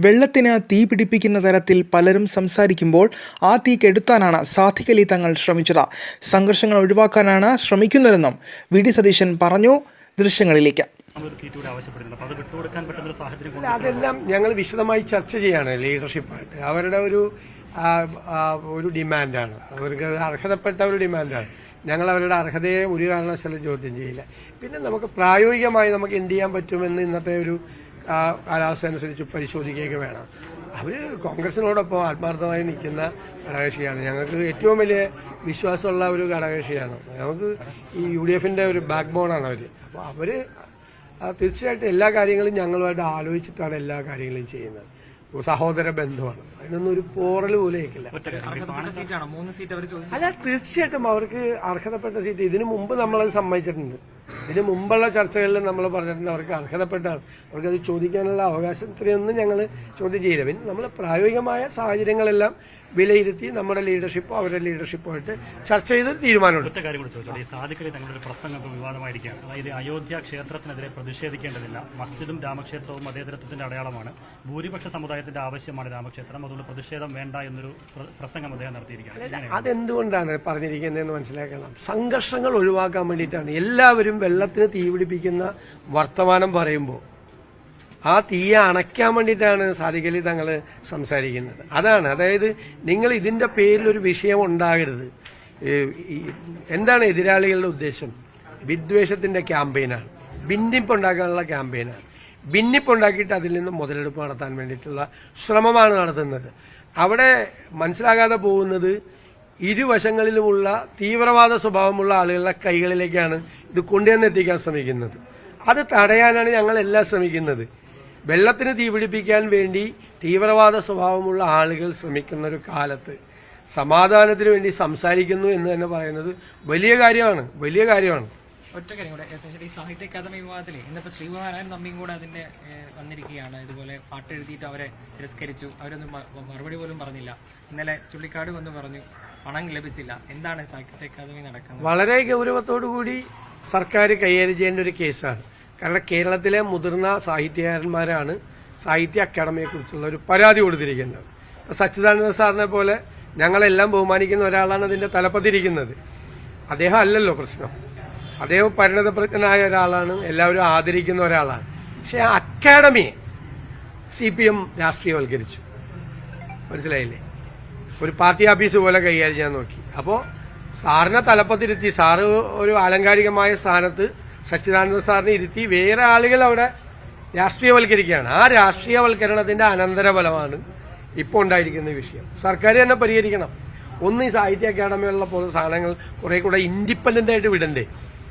വെള്ളത്തിന് തീ പിടിപ്പിക്കുന്ന തരത്തിൽ പലരും സംസാരിക്കുമ്പോൾ ആ തീ കെടുത്താനാണ് സാധിക്കലി അലി തങ്ങൾ ശ്രമിച്ചത്. സംഘർഷങ്ങൾ ഒഴിവാക്കാനാണ് ശ്രമിക്കുന്നതെന്നും വി. ഡി. സതീശൻ പറഞ്ഞു. ദൃശ്യങ്ങളിലേക്ക്. അതെല്ലാം ഞങ്ങൾ വിശദമായി ചർച്ച ചെയ്യാണ് ലീഡർഷിപ്പായിട്ട്. അവരുടെ ഒരു ഒരു ഡിമാൻഡാണ്. അവർക്ക് അർഹതപ്പെട്ട ഒരു ഡിമാൻഡാണ്. ഞങ്ങൾ അവരുടെ അർഹതയെ ഒരു കാരണവശാലും ചോദ്യം ചെയ്യില്ല. പിന്നെ നമുക്ക് പ്രായോഗികമായി നമുക്ക് എന്ത് ചെയ്യാൻ പറ്റുമെന്ന് ഇന്നത്തെ ഒരു ആ, കാലാവസ്ഥ അനുസരിച്ച് പരിശോധിക്കുകയൊക്കെ വേണം. അവർ കോൺഗ്രസിനോടൊപ്പം ആത്മാർത്ഥമായി നിൽക്കുന്ന ഘടകകക്ഷിയാണ്. ഞങ്ങൾക്ക് ഏറ്റവും വലിയ വിശ്വാസമുള്ള ഒരു ഘടകകക്ഷിയാണ്. നമുക്ക് ഈ യു ഡി എഫിന്റെ ഒരു ബാക്ക് ബോണാണ് അവർ അപ്പോൾ അവർ തീർച്ചയായിട്ടും എല്ലാ കാര്യങ്ങളും ഞങ്ങളുമായിട്ട് ആലോചിച്ചിട്ടാണ് എല്ലാ കാര്യങ്ങളും ചെയ്യുന്നത്. ഒരു സഹോദര ബന്ധമാണ് അതിനൊന്നും ഒരു പോറൽ പോലും ഏക്കില്ല അർഹതപ്പെട്ട സീറ്റാണോ? മൂന്ന് സീറ്റ് അവർ ചോദിച്ചു അല്ല തീർച്ചയായിട്ടും അവർക്ക് അർഹതപ്പെട്ട സീറ്റ്. ഇതിനു മുമ്പ് നമ്മളത് സമ്മതിച്ചിട്ടുണ്ട്. ഇതിനു മുമ്പുള്ള ചർച്ചകളിൽ നമ്മൾ പറഞ്ഞിട്ടുണ്ട് അവർക്ക് അർഹതപ്പെട്ടാണ്. അവർക്കത് ചോദിക്കാനുള്ള അവകാശത്തിനൊന്നും ഞങ്ങൾ ചോദ്യം ചെയ്യില്ല. പിന്നെ നമ്മൾ പ്രായോഗികമായ സാഹചര്യങ്ങളെല്ലാം വിലയിരുത്തി നമ്മുടെ ലീഡർഷിപ്പോ അവരുടെ ലീഡർഷിപ്പോ ആയിട്ട് ചർച്ച ചെയ്ത് തീരുമാനമുണ്ട് സാധിക്കലി തങ്ങളുടെ പ്രസംഗം വിവാദമായിരിക്കുകയാണ്. അതായത് അയോധ്യ ക്ഷേത്രത്തിനെതിരെ പ്രതിഷേധിക്കേണ്ടതില്ല. മസ്ജിദും രാമക്ഷേത്രവും മതേതരത്വത്തിന്റെ അടയാളമാണ്. ഭൂരിപക്ഷ സമുദായത്തിന്റെ ആവശ്യമാണ് രാമക്ഷേത്രം. അതുകൊണ്ട് പ്രതിഷേധം വേണ്ട എന്നൊരു പ്രസംഗം അദ്ദേഹം നടത്തിയിരിക്കുകയാണ്. അതെന്തുകൊണ്ടാണ് പറഞ്ഞിരിക്കുന്നതെന്ന് മനസ്സിലാക്കണം. സംഘർഷങ്ങൾ ഒഴിവാക്കാൻ വേണ്ടിയിട്ടാണ് എല്ലാവരും വെള്ളത്തിന് തീ പിടിപ്പിക്കുന്ന വർത്തമാനം പറയുമ്പോൾ ആ തീയെ അണയ്ക്കാൻ വേണ്ടിയിട്ടാണ് സാധിക്കലി തങ്ങൾ സംസാരിക്കുന്നത്. അതാണ്. അതായത് നിങ്ങൾ ഇതിന്റെ പേരിൽ ഒരു വിഷയം ഉണ്ടാകരുത്. എന്താണ് എതിരാളികളുടെ ഉദ്ദേശം? വിദ്വേഷത്തിന്റെ ക്യാമ്പയിനാണ്. ഭിന്നിപ്പ് ഉണ്ടാക്കാനുള്ള ക്യാമ്പയിനാണ്. ഭിന്നിപ്പ് ഉണ്ടാക്കിയിട്ട് അതിൽ നിന്ന് മുതലെടുപ്പ് നടത്താൻ വേണ്ടിയിട്ടുള്ള ശ്രമമാണ് നടത്തുന്നത്. അവിടെ മനസ്സിലാകാതെ പോകുന്നത് ഇരുവശങ്ങളിലുമുള്ള തീവ്രവാദ സ്വഭാവമുള്ള ആളുകളുടെ കൈകളിലേക്കാണ് ഇത് കൊണ്ടുവന്നെത്തിക്കാൻ ശ്രമിക്കുന്നത്. അത് തടയാനാണ് ഞങ്ങളെല്ലാം ശ്രമിക്കുന്നത്. വെള്ളത്തിന് തീപിടിപ്പിക്കാൻ വേണ്ടി തീവ്രവാദ സ്വഭാവമുള്ള ആളുകൾ ശ്രമിക്കുന്ന ഒരു കാലത്ത് സമാധാനത്തിന് വേണ്ടി സംസാരിക്കുന്നു എന്ന് തന്നെ പറയുന്നത് വലിയ കാര്യമാണ് വലിയ കാര്യമാണ്. ഒറ്റ കാര്യം കൂടെ സാഹിത്യ അക്കാദമി വിവാദത്തിൽ ഇന്നിപ്പോ ശ്രീകുമാരൻ തമ്മിയും കൂടെ അതിന്റെ വന്നിരിക്കുകയാണ്. ഇതുപോലെ പാട്ട് എഴുതിയിട്ട് അവരെ തിരസ്കരിച്ചു. അവരൊന്നും മറുപടി പോലും പറഞ്ഞില്ല. ഇന്നലെ ചുള്ളിക്കാട് വന്ന് പറഞ്ഞു പണം ലഭിച്ചില്ല. എന്താണ് സാഹിത്യ അക്കാദമി നടക്കുന്നത്? വളരെ ഗൗരവത്തോടു കൂടി സർക്കാർ കൈകാര്യം ചെയ്യേണ്ട ഒരു കേസാണ്. കാരണം കേരളത്തിലെ മുതിർന്ന സാഹിത്യകാരന്മാരാണ് സാഹിത്യ അക്കാദമിയെ കുറിച്ചുള്ള ഒരു പരാതി കൊടുത്തിരിക്കുന്നത്. സച്ചിദാനന്ദ സാറിനെ പോലെ ഞങ്ങളെല്ലാം ബഹുമാനിക്കുന്ന ഒരാളാണ് അതിന്റെ തലപ്പത്തിരിക്കുന്നത് അദ്ദേഹം അല്ലല്ലോ പ്രശ്നം. അദ്ദേഹം പരിണതപ്രജ്ഞനായ ഒരാളാണ് എല്ലാവരും ആദരിക്കുന്ന ഒരാളാണ്. പക്ഷെ അക്കാഡമിയെ സി പി എം രാഷ്ട്രീയവൽക്കരിച്ചു. മനസ്സിലായില്ലേ? ഒരു പാർട്ടി ഓഫീസ് പോലെ കൈകാര്യം ചെയ്യാൻ നോക്കി. അപ്പോൾ സാറിനെ തലപ്പത്തിരുത്തി സാറ് ഒരു ആലങ്കാരികമായ സ്ഥാനത്ത് സച്ചിദാനന്ദ സാറിനെ ഇരുത്തി വേറെ ആളുകൾ അവിടെ രാഷ്ട്രീയവൽക്കരിക്കുകയാണ്. ആ രാഷ്ട്രീയവൽക്കരണത്തിന്റെ അനന്തരഫലമാണ് ഇപ്പോൾ ഉണ്ടായിരിക്കുന്ന വിഷയം. സർക്കാർ തന്നെ പരിഹരിക്കണം. ഒന്ന് ഈ സാഹിത്യ അക്കാദമിയുള്ള പോലെ സാധനങ്ങൾ കുറെ കൂടെ ഇൻഡിപെൻഡന്റ് ആയിട്ട് വിടണ്ടേ.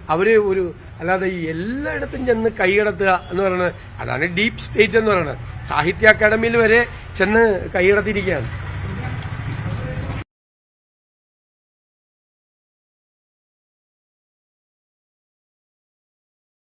അവർ ഒരു അല്ലാതെ ഈ എല്ലായിടത്തും ചെന്ന് കൈകടത്തുക എന്ന് പറയുന്നത് അതാണ് ഡീപ് സ്റ്റേറ്റ് എന്ന് പറയുന്നത്. സാഹിത്യ അക്കാദമിയിൽ വരെ ചെന്ന് കൈകടത്തിയിരിക്കുകയാണ്